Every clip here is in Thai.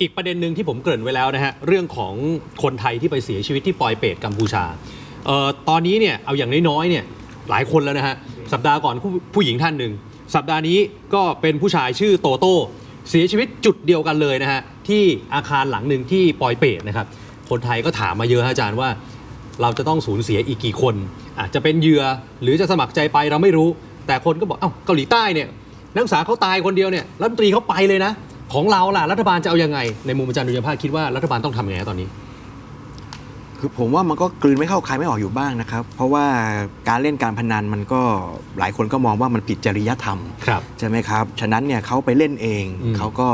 อีกประเด็นหนึ่งที่ผมเกริ่นไว้แล้วนะฮะเรื่องของคนไทยที่ไปเสียชีวิตที่ปอยเปตกัมพูชาเอ่อตอนนี้เนี่ยเอาอย่างน้อยๆเนี่ยหลายคนแล้วนะฮะสัปดาห์ก่อนผู้ผู้หญิงท่านหนึ่งสัปดาห์นี้ก็เป็นผู้ชายชื่อโตโต้เสียชีวิตจุดเดียวกันเลยนะฮะที่อาคารหลังหนึ่งที่ปอยเปตนะครับคนไทยก็ถามมาเยอะฮะอาจารย์ว่า เราจะต้องสูญเสียอีกกี่คน อาจจะเป็นเหยื่อหรือจะสมัครใจไปเราไม่รู้ แต่คนก็บอกเอ้าเกาหลีใต้เนี่ยนักศึกษาเขาตายคนเดียวเนี่ยรัฐมนตรีเขาไปเลยนะ ของเราล่ะรัฐบาลจะเอายังไง ในมุมอาจารย์ดุลยภาคคิดว่ารัฐบาลต้องทำยังไงตอนนี้ คือผมว่ามันก็กลืนไม่เข้าคายไม่ออกอยู่บ้างนะครับ เพราะว่าการเล่นการพนันมันก็หลายคนก็มองว่ามันผิดจริยธรรม ครับ ใช่ไหมครับ ฉะนั้นเนี่ยเขาไปเล่นเอง อืม เขาก็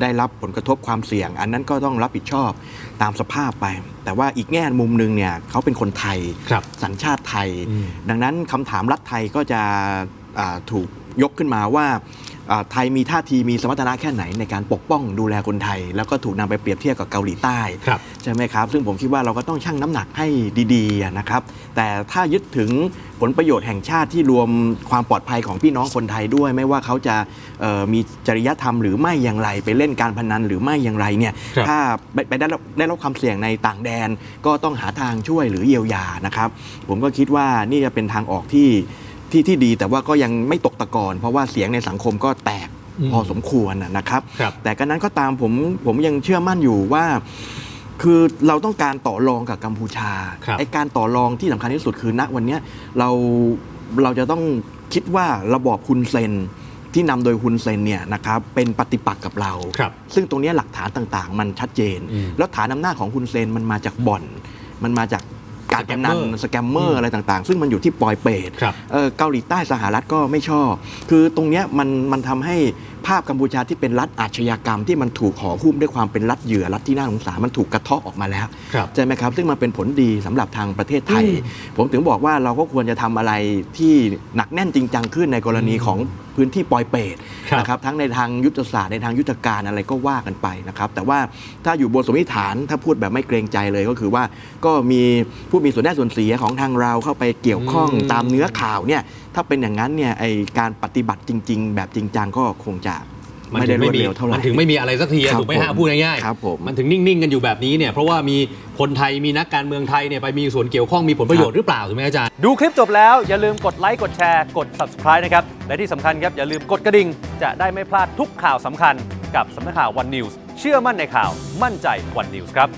ได้รับผลกระทบความเสี่ยง อันนั้นก็ต้องรับผิดชอบตามสภาพไป แต่ว่าอีกแง่มุมหนึ่งเนี่ยเขาเป็นคนไทย ครับ สัญชาติไทย อืมดังนั้นคำถามรัฐไทยก็จะอ่าถูกยกขึ้นมาว่าอ่า ไทยมีท่าทีมีสมรรถนะแค่ไหนในการปกป้องดูแลคนไทย แล้วก็ถูกนำไปเปรียบเทียบกับเกาหลีใต้ครับใช่ไหมครับซึ่งผมคิดว่าเราก็ต้องชั่งน้ำหนักให้ดีๆอะนะครับแต่ถ้ายึดถึงผลประโยชน์แห่งชาติที่รวมความปลอดภัยของพี่น้องคนไทยด้วย ไม่ว่าเขาจะเอ่อมีจริยธรรมหรือไม่อย่างไร ไปเล่นการพนันหรือไม่อย่างไรเนี่ยครับถ้าไปไปได้รับได้รับความเสี่ยงในต่างแดน ก็ต้องหาทางช่วยหรือเยียวยานะครับ ผมก็คิดว่านี่จะเป็นทางออกที่ ที่ที่ดีแต่ว่าก็ยังไม่ตกตะกอนเพราะว่าเสียงในสังคมก็แตกอืมพอสมควรนะนะครับครับ แต่กันนั้นก็ตามผมผมยังเชื่อมั่นอยู่ว่า คือเราต้องการต่อรองกับกัมพูชาครับไอการต่อรองที่สำคัญที่สุดคือณวันเนี้ยเราเราจะต้องคิดว่าระบอบฮุนเซนที่นำโดยฮุนเซนเนี่ยนะครับเป็นปฏิปักษ์กับเราครับซึ่งตรงเนี้ยหลักฐานต่างๆ มันชัดเจนอืมแล้วฐานอำนาจของฮุนเซนมันมาจากบ่อน มันมาจาก การพนันสสแกแกมมเมเมออร์ร์อะไรต่างๆ ซึ่งมันอยู่ที่ปอยเปตครับเอ่อเกาหลีใต้สหรัฐก็ไม่ชอบ คือตรงเนี้ยมันมันทำให้ภาพกัมพูชาที่เป็นรัฐอาชญากรรมที่มันถูกห่อหุ้มด้วยความเป็นรัฐเหยื่อรัฐที่น่าสงสารมันถูกกระเทาะออกมาแล้วครับใช่ไหมครับ ซึ่งมันเป็นผลดีสำหรับทางประเทศไทยอืมผมถึงบอกว่าเราก็ควรจะทำอะไรที่หนักแน่นจริงจังขึ้นในกรณีของ พื้นที่ปอยเปตครับนะครับทั้งในทางยุทธศาสตร์ในทางยุทธการอะไรก็ว่ากันไปนะครับแต่ว่าถ้าอยู่บนสมมติฐานถ้าพูดแบบไม่เกรงใจเลยก็คือว่าก็มีผู้มีส่วนได้ส่วนเสียของทางเราเข้าไปเกี่ยวข้องอืม ตามเนื้อข่าวเนี่ยถ้าเป็นอย่างนั้นเนี่ยไอการปฏิบัติจริง ๆ แบบจริงจังก็คงจะ มันไม่ถึได้งรวไม่ดมีเร็วเท่าไหร่มันถึงไม่มีอะไรสักทีอะครับถูกไหมฮะผมพูดง่ายๆครับผม มันถึงนิ่งๆกันอยู่แบบนี้เนี่ยเพราะว่ามีคนไทยมีนักการเมืองไทยเนี่ยไปมีส่วนเกี่ยวข้องมีผลประโยชน์หรือเปล่าถูกไหมอาจารย์ ดูคลิปจบแล้วอย่าลืมกดไลค์กดแชร์กด subscribe นะครับ และที่สำคัญครับ อย่าลืมกดกระดิ่ง จะได้ไม่พลาดทุกข่าวสำคัญกับสำนักข่าว One News เชื่อมั่นในข่าวมั่นใจ One News ครับ